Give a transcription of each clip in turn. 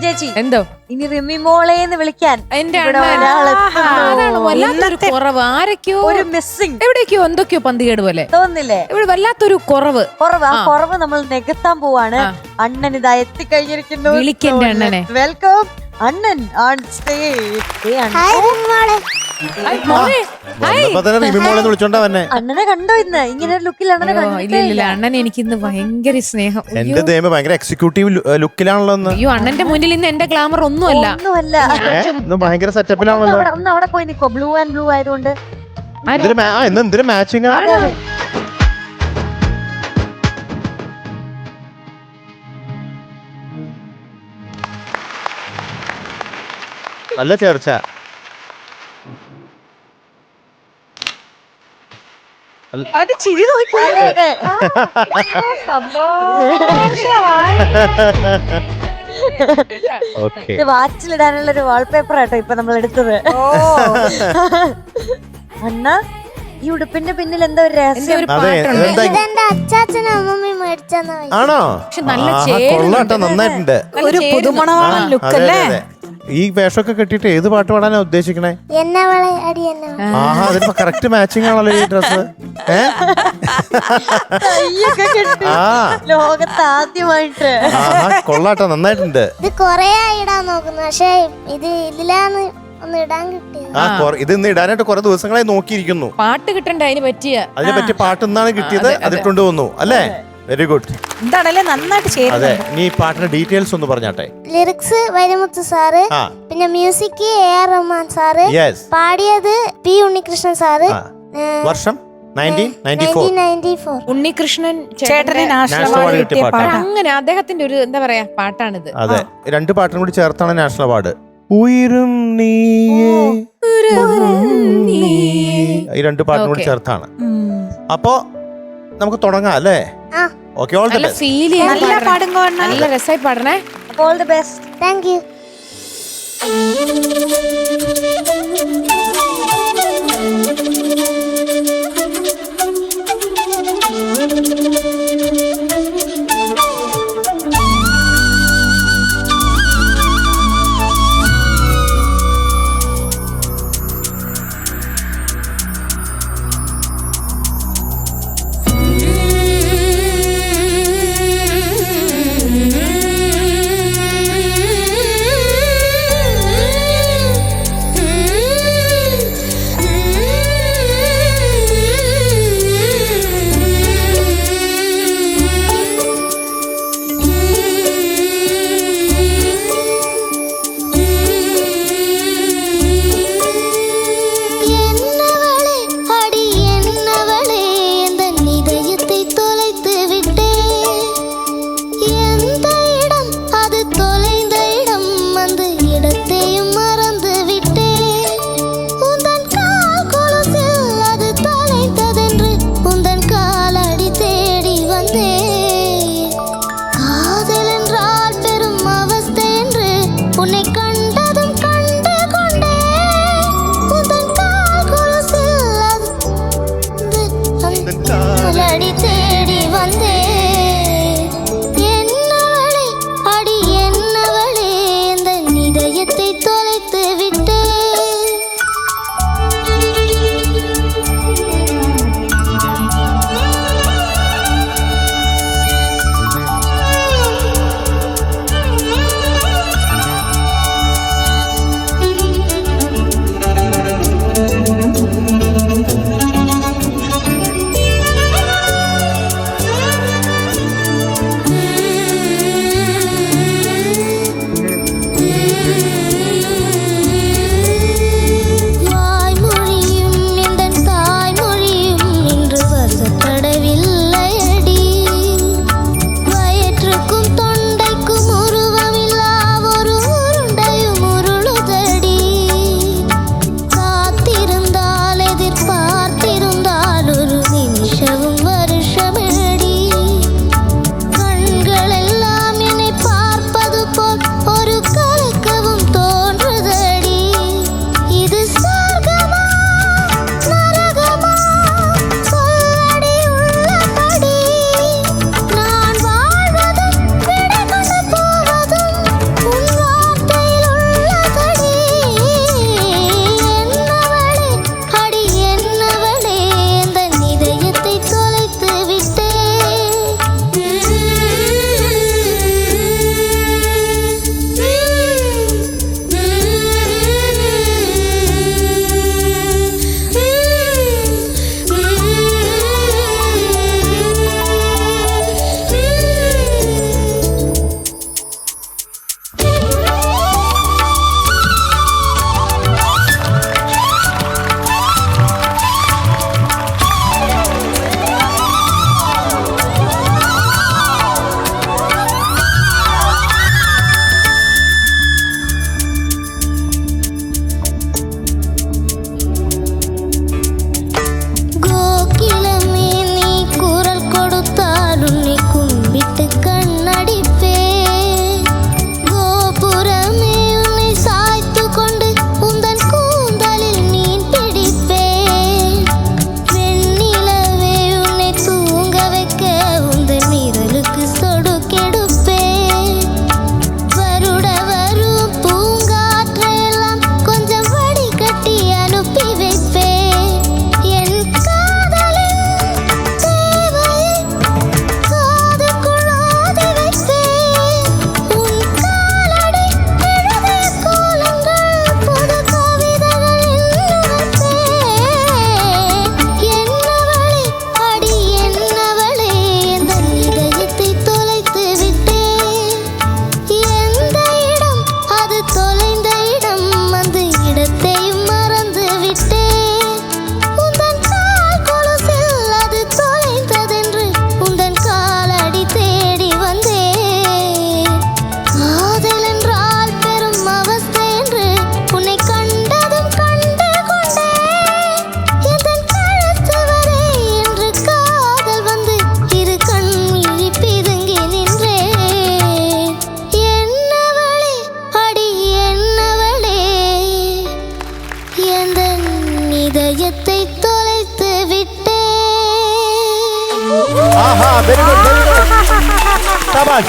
ചേച്ചി. എന്തോ? ഇനി റിമി മോളെ എന്ന് വിളിക്കാൻ എന്റെ ഇവിടെ. ഒരാളെത്തുന്നു. അതാണ് വല്ലാത്തൊരു കുറവ്. ആരൊക്കെയോ ഒരു മിസ്സിംഗ് എവിടേക്കോ എന്തൊക്കെയോ പന്തികേട് പോലെ. തോന്നില്ലേ? ഇവിടെ വല്ലാത്തൊരു കുറവ്. കുറവ്. ആ ആ. കുറവ് നമ്മൾ നികത്താൻ പോവാണ്. ആ. അണ്ണൻ ഇതാ എത്തിക്കഴിഞ്ഞിരിക്കുന്നു. വിളിക്കെന്റെ അണ്ണനെ. Welcome Annan on stage I, മോനെ, അണ്ണനെ കണ്ടോ ഇന്ന്? ഇങ്ങനെ അണ്ണൻ എനിക്ക് ഇന്ന് ഭയങ്കര സ്നേഹം. അയ്യോ, എന്റെ ദൈവം ഭയങ്കര എക്സിക്യൂട്ടീവ് ലുക്കിലാണല്ലോ അയ്യോ അണ്ണന്റെ മുന്നിൽ ഇന്ന് എന്റെ ഗ്ലാമർ ഒന്നുമല്ല. ഒന്നുമല്ല. ഭയങ്കര ഒന്ന് സെറ്റപ്പിലാണല്ലോ അവിടെ ഒന്ന് അവിടെ പോയി നിക്കോ. ബ്ലൂ ആൻഡ് ബ്ലൂ ആയതുകൊണ്ട്. എന്തൊരു മാച്ചിങ്. നല്ല ചേർച്ച. അത് ചിരി നോക്കി. ഓക്കെ വാച്ചിലിടാനുള്ള ഒരു വാൾപേപ്പർ ആട്ടോ ഇപ്പൊ നമ്മൾ എടുത്തത് അന്ന ഈ ഉടുപ്പിന്റെ പിന്നിൽ എന്താ ഒരു രഹസ്യം? ആണോ? പക്ഷെ നല്ല ആഹാ, കൊള്ളാട്ടോ നന്നായിട്ടുണ്ട്. ഒരു. പുതുമണവാളൻ ലുക്ക് അല്ലേ. ഈ വേഷമൊക്കെ കെട്ടിട്ട് ഏത് പാട്ട് പാടാനാ ഉദ്ദേശിക്കണേ. ആഹാ അതിപ്പോ കറക്റ്റ് മാച്ചിങ് ആണല്ലോ ഈ ഡ്രസ് ഏ? കയ്യൊക്കെ കെട്ടി. ആ. ലോകത്ത് ആദ്യമായിട്ട്. ആഹാ കൊള്ളാട്ടോ നന്നായിട്ടുണ്ട്. ഇത് കൊറേ ഇടാൻ നോക്കുന്നു. പക്ഷെ ഇത് ഇതിലാണ് ഒന്ന് ഇടാൻ കിട്ടിയത്. ആ കൊറ- ഇത് ഇന്ന് ഇടാനായിട്ട് കുറെ ദിവസങ്ങളായി നോക്കിയിരിക്കുന്നു. പാട്ട് കിട്ടണ്ട അതിന് പറ്റിയ. അതിനെ പറ്റി പാട്ട് ഇന്നാണ് കിട്ടിയത് അതെ, അതെ. അതിട്ടുണ്ട് വന്നു അല്ലേ വെരി ഗുഡ് എന്താണല്ലേ നന്നായിട്ട് അതെ ചേരുന്നുണ്ട് നീ പാട്ടിന്റെ ഡീറ്റെയിൽസ് ഒന്ന് പറഞ്ഞാട്ടെ. ലിറിക്സ് വൈരമുത്ത് സാറ് ആ. പിന്നെ music A R Rahman sir yes പാടിയത് പി ഉണ്ണികൃഷ്ണൻ സാറ് ആ. വർഷം? Nineteen ninety four nineteen ninety four Unnikrishnan ചേട്ടന് ചേട്ടന്റെ നാഷണൽ നാഷണൽ അവാർഡ് അവാർഡ് കിട്ടിയ കിട്ടിയ പാട്ടാ അങ്ങനെ അദ്ദേഹത്തിന്റെ ഒരു എന്താ പറയാ പാട്ടാണിത്. അതെ രണ്ട് പാട്ടും കൂടി ചേർത്താണ് നാഷണൽ അവാർഡ്. ഉയരും നീയേ. ഈ രണ്ട് പാട്ടും കൂടി Okay. ചേർത്താണ്. അപ്പോ നമുക്ക് തുടങ്ങാം അല്ലേ? ആ. ഓക്കെ ഓൾ ദ നല്ല ബെസ്റ്റ് ഫീൽ നല്ല പാടും കോണ്ണ നല്ല രസമായി പാടണേ. All the best thank you Mm-hmm.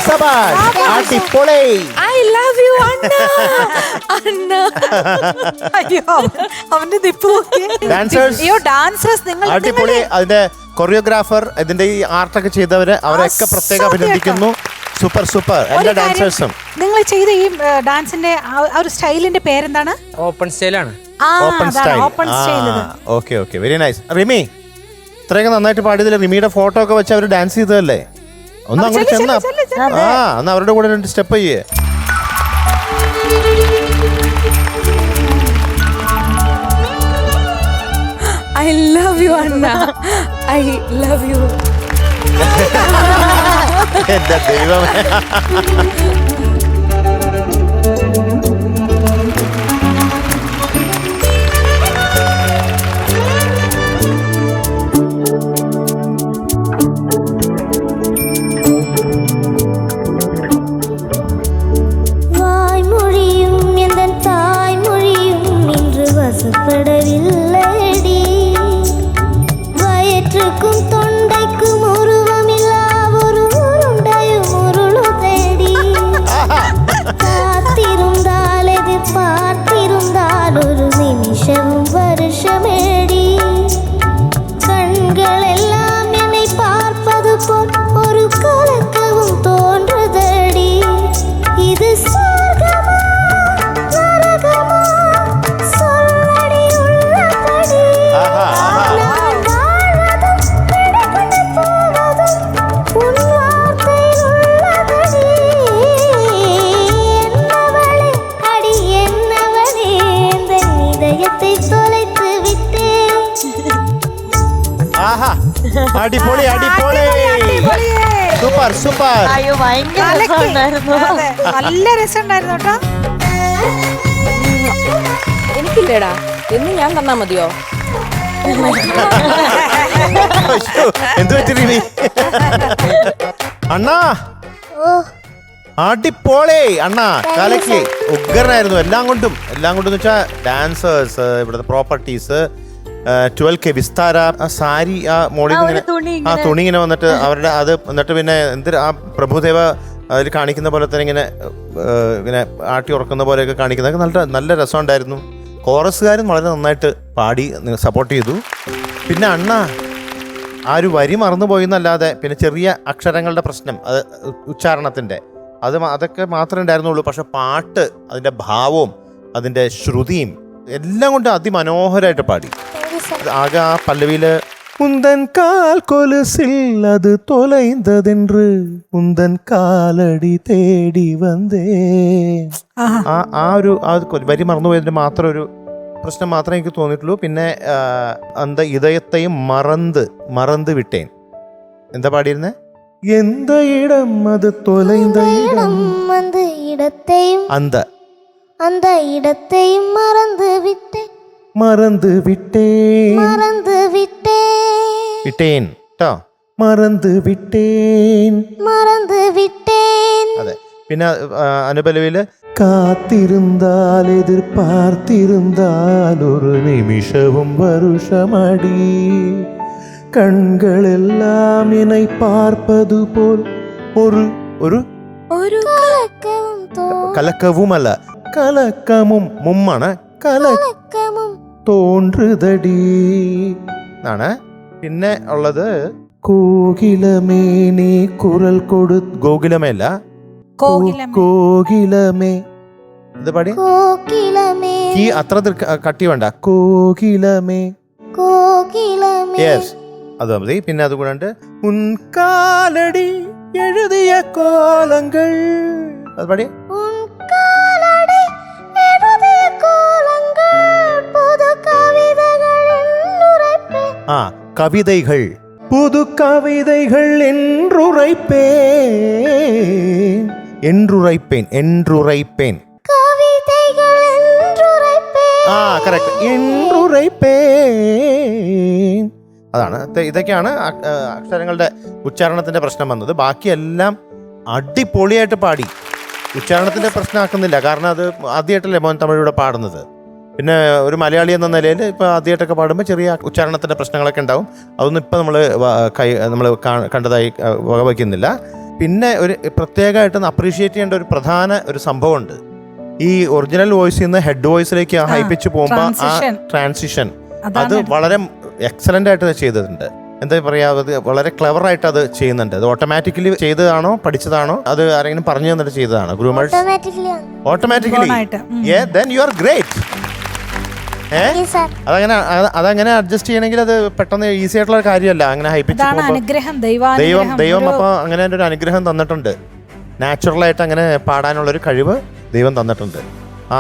സബാഷ് അടിപൊളി ഐ ലവ് യു അണ്ണ അണ്ണ അയ്യോ അവന്റെ ദിപ്പ് ഡാൻസേഴ്സ് Dancers. അയ്യോ ഡാൻസേഴ്സ് നിങ്ങൾ അടിപൊളി അതിന്റെ കൊറിയോഗ്രാഫർ ഇതിന്റെ ഈ ആർട്ടൊക്കെ ചെയ്തവര് അവരൊക്കെ പ്രത്യേകം അഭിനന്ദിക്കുന്നു. സൂപ്പർ സൂപ്പർ എല്ലാ ഡാൻസേഴ്സും നിങ്ങൾ ചെയ്ത ഈ ഡാൻസിന്റെ ആ ഒരു സ്റ്റൈലിന്റെ പേരെന്താണ്? ഓപ്പൺ സ്റ്റൈലാണ് ഓപ്പൺ സ്റ്റൈൽ ഓപ്പൺ സ്റ്റൈൽ ഇത്. Okay okay very nice Rimi ഇത്രയൊക്കെ നന്നായിട്ട് പാടിയതിൽ റിമിയുടെ ഫോട്ടോ ഒക്കെ വെച്ച് അവർ ഡാൻസ് ചെയ്തതല്ലേ? ഒന്ന് അങ്ങോട്ട് ചെന്ന ആ ഒന്ന് അവരുടെ കൂടെ രണ്ട് സ്റ്റെപ്പ് ചെയ്യേ. ഐ ലവ് യു അണ്ണ. ഐ ലവ് യു എന്റെ ദൈവമേ. Super super. അയ്യോ ഭയങ്കര. രസമുണ്ടായിരുന്നു. നല്ല രസമുണ്ടായിരുന്നു കേട്ടോ. എനിക്കില്ലേടാ. എന്ന് ഞാൻ തന്നാ മതിയോ? എന്ത് പറ്റി അണ്ണാ. ഓ. അണ്ണാ കലക്കി. ഉഗ്രനായിരുന്നു. എല്ലാം കൊണ്ടും എല്ലാം കൊണ്ടും വെച്ചാൽ ഡാൻസേഴ്സ് ഇവിടുത്തെ പ്രോപ്പർട്ടീസ് ട്വൽവ് കെ വിസ്താര ആ സാരി ആ മോളിൽ ആ, നിന്ന് തുണി ആ ഇങ്ങനെ. തുണി ഇങ്ങനെ വന്നിട്ട് അവരുടെ അത് എന്നിട്ട് പിന്നെ എന്ത് ആ പ്രഭുദേവ അതിൽ കാണിക്കുന്ന പോലെ തന്നെ ഇങ്ങനെ ഇങ്ങനെ ആട്ടി ഉറക്കുന്ന പോലെയൊക്കെ കാണിക്കുന്നതൊക്കെ നല്ല നല്ല രസമുണ്ടായിരുന്നു. കോറസുകാരും വളരെ നന്നായിട്ട് പാടി സപ്പോർട്ട് ചെയ്തു. പിന്നെ അണ്ണ ആ ഒരു വരി മറന്നുപോയി എന്നല്ലാതെ പിന്നെ ചെറിയ അക്ഷരങ്ങളുടെ പ്രശ്നം അത് ഉച്ചാരണത്തിന്റെ. അത് അതൊക്കെ മാത്രമേ ഉണ്ടായിരുന്നുള്ളൂ. പക്ഷെ പാട്ട് അതിന്റെ ഭാവവും അതിന്റെ ശ്രുതിയും എല്ലാം കൊണ്ടും അതിമനോഹരമായിട്ട് പാടി. ആകെ ആ പല്ലവിയിൽ ഉന്തൻ കാൽ കൊലുസിൽ അത് തൊലൈന്തതെன்று ഉന്തൻ കാലടി തേടി വന്നേ. ആ. ആ ഒരു ആ ഒരു വരി മറന്നുപോയതിന്റെ മാത്രം ഒരു പ്രശ്നം മാത്രമേ എനിക്ക് തോന്നിയിട്ടുള്ളൂ. പിന്നെ എന്താ ഇതയത്തെയും മറന്ന് മറന്ന് വിട്ടേൻ. എന്താ പാടിയിരുന്നേ? എന്ത ഇടം അത് തൊലൈന്ത ഇടം அந்த இடத்தையும் அந்த இடத்தையும் மறந்து விட்டேன் மறந்து விட்டேன் மறந்து விட்டேன் விட்டேன் ട്ടോ മറന്നു വിട്ടേൻ മറந்து விட்டேன் അതെ പിന്നെ ആ, അനുപലവിയില് കാത്തിരുന്നാൽ എതിർപ്പാർത്തിരുന്നാൽ ഒരു നിമിഷവും വരുഷമടി കണകളെല്ലാം എന്നെ പാർപ്പതുപോൽ ഒരു ഒരു ഒരു കലക്കവും കലക്കവുമല്ല കലക്കമും മുമ്മാണ് കല കലക്കം തോൻറുതടി. എന്നാണ് പിന്നെ ഉള്ളത് കോകിലമേനി കുരൽ കൊടു. ഗോകുലമേ അല്ല. കോകിലമേ. എന്ത് പാടി? കോകിലമേ. ഈ അത്ര കട്ടി വേണ്ട. കോകിലമേ. കോകിലമേ. അത് മതി. പിന്നെ അത് കൂടാണ്ട് ഉൻകാലടി എഴുതിയ കോലങ്ങൾ. അത് പാടി. ഉൻകാ ആ കവിതകൾ. പുതു புது கவிதைகள் എൻറുറൈപ്പേൻ കവിതകൾ என்றுரைப்பேன் ആ കറക്റ്റ് എൻറുറൈപ്പേൻ അതാണ്. ഇതൊക്കെയാണ് അക്ഷരങ്ങളുടെ ഉച്ചാരണത്തിന്റെ പ്രശ്നം വന്നത്. ബാക്കിയെല്ലാം അടിപൊളിയായിട്ട് പാടി. ഉച്ചാരണത്തിന്റെ പ്രശ്നമാക്കുന്നില്ല. കാരണം അത് ആദ്യമായിട്ടല്ലേ മോൻ തമിഴിലൂടെ പാടുന്നത്? പിന്നെ ഒരു മലയാളി എന്ന നിലയിൽ ഇപ്പോൾ ആദ്യമായിട്ടൊക്കെ പാടുമ്പോൾ ചെറിയ ഉച്ചാരണത്തിന്റെ പ്രശ്നങ്ങളൊക്കെ ഉണ്ടാവും. അതൊന്നും ഇപ്പോൾ നമ്മൾ കൈ നമ്മൾ കണ്ടതായി വകവയ്ക്കുന്നില്ല. പിന്നെ ഒരു പ്രത്യേകമായിട്ട് അപ്രീഷിയേറ്റ് ചെയ്യേണ്ട ഒരു പ്രധാന ഒരു സംഭവമുണ്ട്. ഈ ഒറിജിനൽ വോയിസിൽ നിന്ന് ഹെഡ് വോയിസിലേക്ക് ആ ഹൈ പിച്ച് പോകുമ്പോൾ ആ ട്രാൻസിഷൻ അത് വളരെ എക്സലന്റ് ആയിട്ട് ചെയ്തിട്ടുണ്ട്. എന്താ പറയുക അത് വളരെ ക്ലവർ ആയിട്ട് അത് ചെയ്യുന്നുണ്ട്. അത് ഓട്ടോമാറ്റിക്കലി ചെയ്തതാണോ പഠിച്ചതാണോ അത് ആരെങ്കിലും പറഞ്ഞു തന്നിട്ട് ചെയ്തതാണോ? Groomers automatically you are great അതങ്ങനെ അത് അതങ്ങനെ അഡ്ജസ്റ്റ് ചെയ്യണമെങ്കിൽ അത് പെട്ടെന്ന് ഈസി ആയിട്ടുള്ള ഒരു കാര്യമല്ല. അങ്ങനെ ഹൈപ്പിച്ച് ഇതാണ് പോകുമ്പോൾ അനുഗ്രഹം ദൈവം ദൈവാനുഗ്രഹം ദൈവം അപ്പൊ അങ്ങനെ ഒരു അനുഗ്രഹം തന്നിട്ടുണ്ട്. നാച്ചുറൽ ആയിട്ട് അങ്ങനെ പാടാനുള്ള ഒരു കഴിവ് ദൈവം തന്നിട്ടുണ്ട്. ആ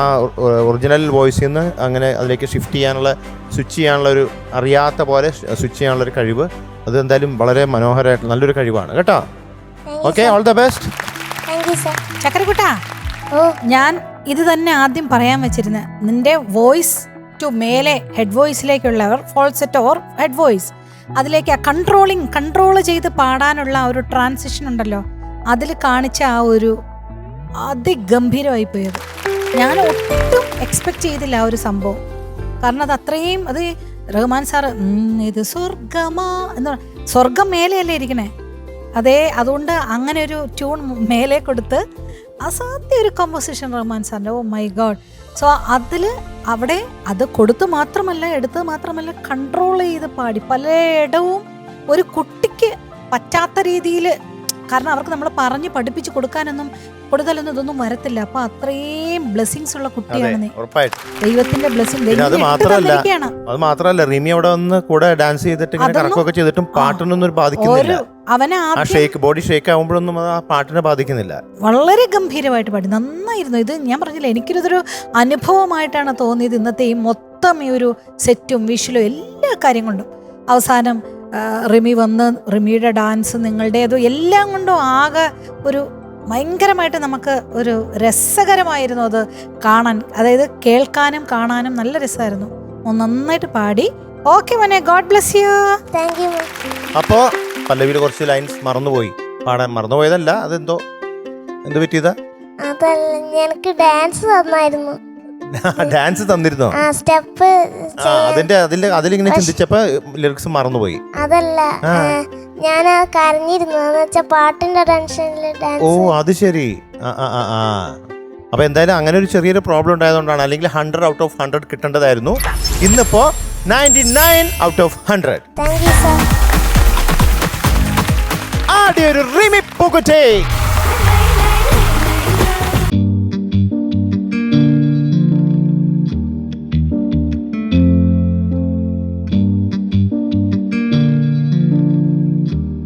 ഒറിജിനൽ വോയിസിൽ നിന്ന് അങ്ങനെ അതിലേക്ക് ഷിഫ്റ്റ് ചെയ്യാനുള്ള സ്വിച്ച് ചെയ്യാനുള്ള ഒരു അറിയാത്ത പോലെ സ്വിച്ച് ചെയ്യാനുള്ള ഒരു കഴിവ് അത് എന്തായാലും വളരെ മനോഹരമായിട്ട് നല്ലൊരു കഴിവാണ്. കേട്ടോ? Okay all the best thank you sir ചക്കരക്കുട്ടാ ഓ. ഞാൻ ഇത് തന്നെ ആദ്യം പറയാൻ വെച്ചിരുന്നത് നിന്റെ വോയിസ് ടു മേലെ ഹെഡ് വോയിസിലേക്കുള്ളവർ ഫോൾസെറ്റ് ഓർ ഹെഡ് വോയിസ് അതിലേക്ക് ആ കൺട്രോളിങ് കൺട്രോൾ ചെയ്ത് പാടാനുള്ള ആ ഒരു ട്രാൻസിഷൻ ഉണ്ടല്ലോ. അതിൽ കാണിച്ച ആ ഒരു അതിഗംഭീരമായി പോയത് ഞാൻ ഒട്ടും എക്സ്പെക്ട് ചെയ്തില്ല ആ ഒരു സംഭവം. കാരണം അത് അത്രയും അത് റഹ്മാൻ "ഉം, ഇത് സ്വർഗമാ എന്ന് സ്വർഗം മേലെയല്ലേ ഇരിക്കണേ. അതേ അതുകൊണ്ട് അങ്ങനെ ഒരു ട്യൂൺ മേലെ കൊടുത്ത് അസാധ്യ ഒരു കോമ്പോസിഷൻ റഹ്മാൻ സാറിന്റെ. ഓ മൈ ഗോഡ് സോ അതിൽ അവിടെ അത് കൊടുത്ത് മാത്രമല്ല എടുത്ത് മാത്രമല്ല കൺട്രോൾ ചെയ്ത് പാടി. പലയിടവും ഒരു കുട്ടിക്ക് പറ്റാത്ത രീതിയിൽ കാരണം അവർക്ക് നമ്മൾ പറഞ്ഞ് പഠിപ്പിച്ച് കൊടുക്കാനൊന്നും കൊടുക്കലൊന്നും ഇതൊന്നും വരത്തില്ല. അപ്പൊ അത്രയും ബ്ലെസ്സിങ്സ് ഉള്ള കുട്ടിയാണ് നീ ദൈവത്തിന്റെ ബ്ലെസ്സിങ് അത് മാത്രമല്ല, അത് മാത്രമല്ല റിമി അവിടെ വന്ന് കൂടെ ഡാൻസ് ചെയ്തിട്ട് ഇങ്ങനെ കറക്കമൊക്കെ ചെയ്തിട്ടും പാട്ടിനൊന്നും ഒരു ബാധിക്കുന്നില്ല. അവനെ ആ ഷേക്ക് ബോഡി ഷേക്ക് ആകുമ്പോഴൊന്നും അത് ആ പാട്ടിനെ ബാധിക്കുന്നില്ല. വളരെ ഗംഭീരമായിട്ട് പാടി. നന്നായിരുന്നു. ഇത് ഞാൻ പറഞ്ഞില്ല എനിക്കിതൊരു അനുഭവമായിട്ടാണ് തോന്നിയത് ഇന്നത്തെ ഈ മൊത്തം ഈ ഒരു സെറ്റും വിഷലും എല്ലാ കാര്യങ്ങളും. അവസാനം റിമി വന്ന് റിമിയുടെ ഡാൻസ് നിങ്ങളുടേതും എല്ലാം കൊണ്ടും ആകെ ഒരു ഭയങ്കരമായിട്ട് നമുക്ക് ഒരു രസകരമായിരുന്നു അത് കാണാൻ. അതായത് കേൾക്കാനും കാണാനും നല്ല രസമായിരുന്നു. ഒന്ന് നന്നായിട്ട് പാടി. ഓക്കെ മോനെ God bless you thank you അപ്പോ പല്ലവിയിൽ കുറച്ച് ലൈൻസ് മറന്നുപോയി. പാടാൻ മറന്നുപോയതല്ല അതെന്തോ എന്ത് പറ്റിയതാ? അതല്ല എനിക്ക് ഡാൻസ് തന്നായിരുന്നു. ഡാൻസ് തന്നിരുന്നോ? സ്റ്റെപ്പ് അതിന്റെ അതിന്റെ അതിലിങ്ങനെ ചിന്തിച്ചപ്പോ ലിറിക്സ് മറന്നുപോയി. അതല്ല ഞാൻ കരഞ്ഞിരുന്നു. പാട്ടിന്റെ ടെൻഷനിൽ ഓ അത് ശരി. ആ ആ ആ, അപ്പൊ എന്തായാലും അങ്ങനെ ഒരു ചെറിയൊരു പ്രോബ്ലം ഉണ്ടായതുകൊണ്ടാണ് അല്ലെങ്കിൽ ഹൺഡ്രഡ് ഔട്ട് ഓഫ് ഹൺഡ്രഡ് കിട്ടേണ്ടതായിരുന്നു. ഇന്നിപ്പോ ninety nine out of hundred ആദ്യ ഒരു റിമി പുകുറ്റേ